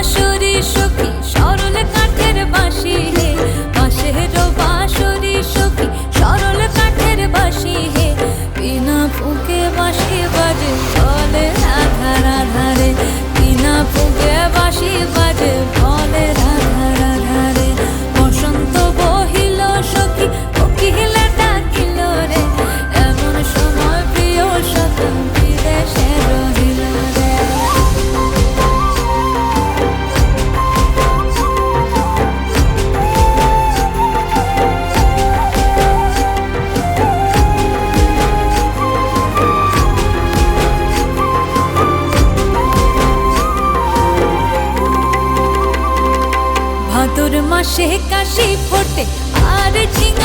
হাসরে সখী ভাদুর মাসে কাশি ফোটে। আর ঝিঙ্গা